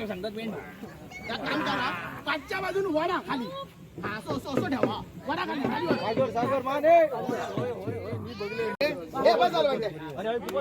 एक काम करा पाचच्या बाजून वडा खाली. हा असं असं असं ठेवा. वडा खाली खाली वडा. हे बस झालं वाटतं. गणपती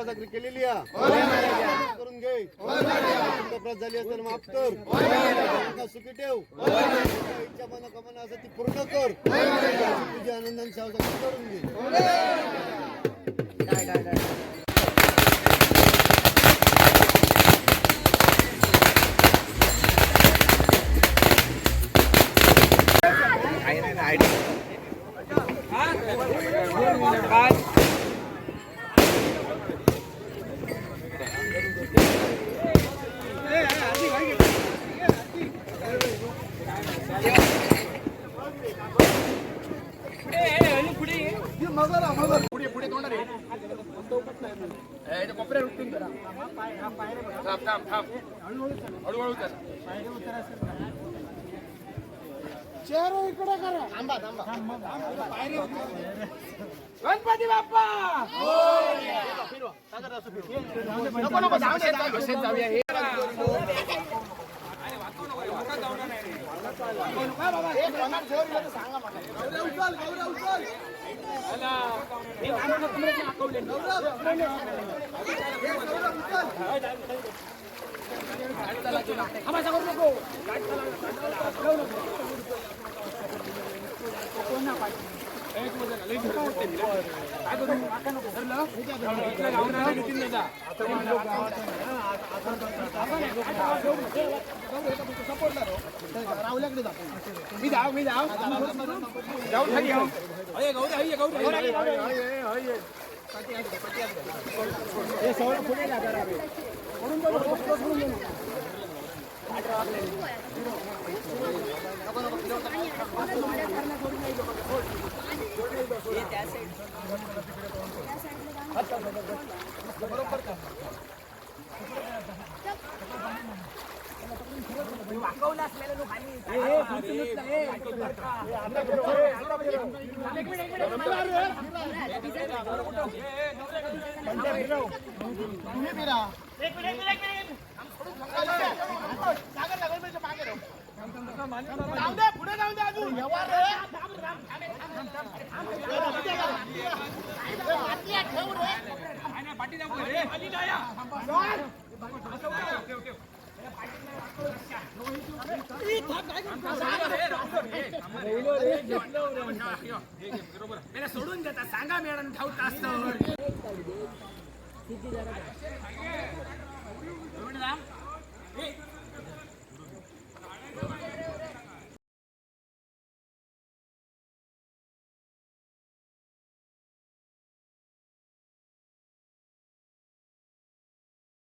प्रमाणे तुझी केलेली करून घे. तक्रार झाली असेल माफ कर. सुखी ठेव. तुझ्या इच्छा मनोकामना असं ती पूर्ण कर. तुझ्या आनंदाने सेवा करून घे पुढे पुढे तोंड रे कोपऱ्या उठून जरा थांब थांब थांब हळूहळू कर चेहरा इकडे करा. थांबा थांबा. गणपती बाप्पा. नको नको जाऊया हे. सांगा मला. गौऱ्या उचल, गौऱ्या उचल. हे गाणं कमरेच्या आकवले. थांबा, करू नको. राहुल्याकडे जातो मी जाऊ मी जाऊ जाऊ खाली जाऊ. तुम्ही फिरा एक मिनिट एक मिनिट एक मिनिट सागर सागर म्हणजे मागे राहू. जाऊ दे पुढे जाऊ दे अजून रे. रे. सोडून देता सांगा मॅडम ठाऊक असतं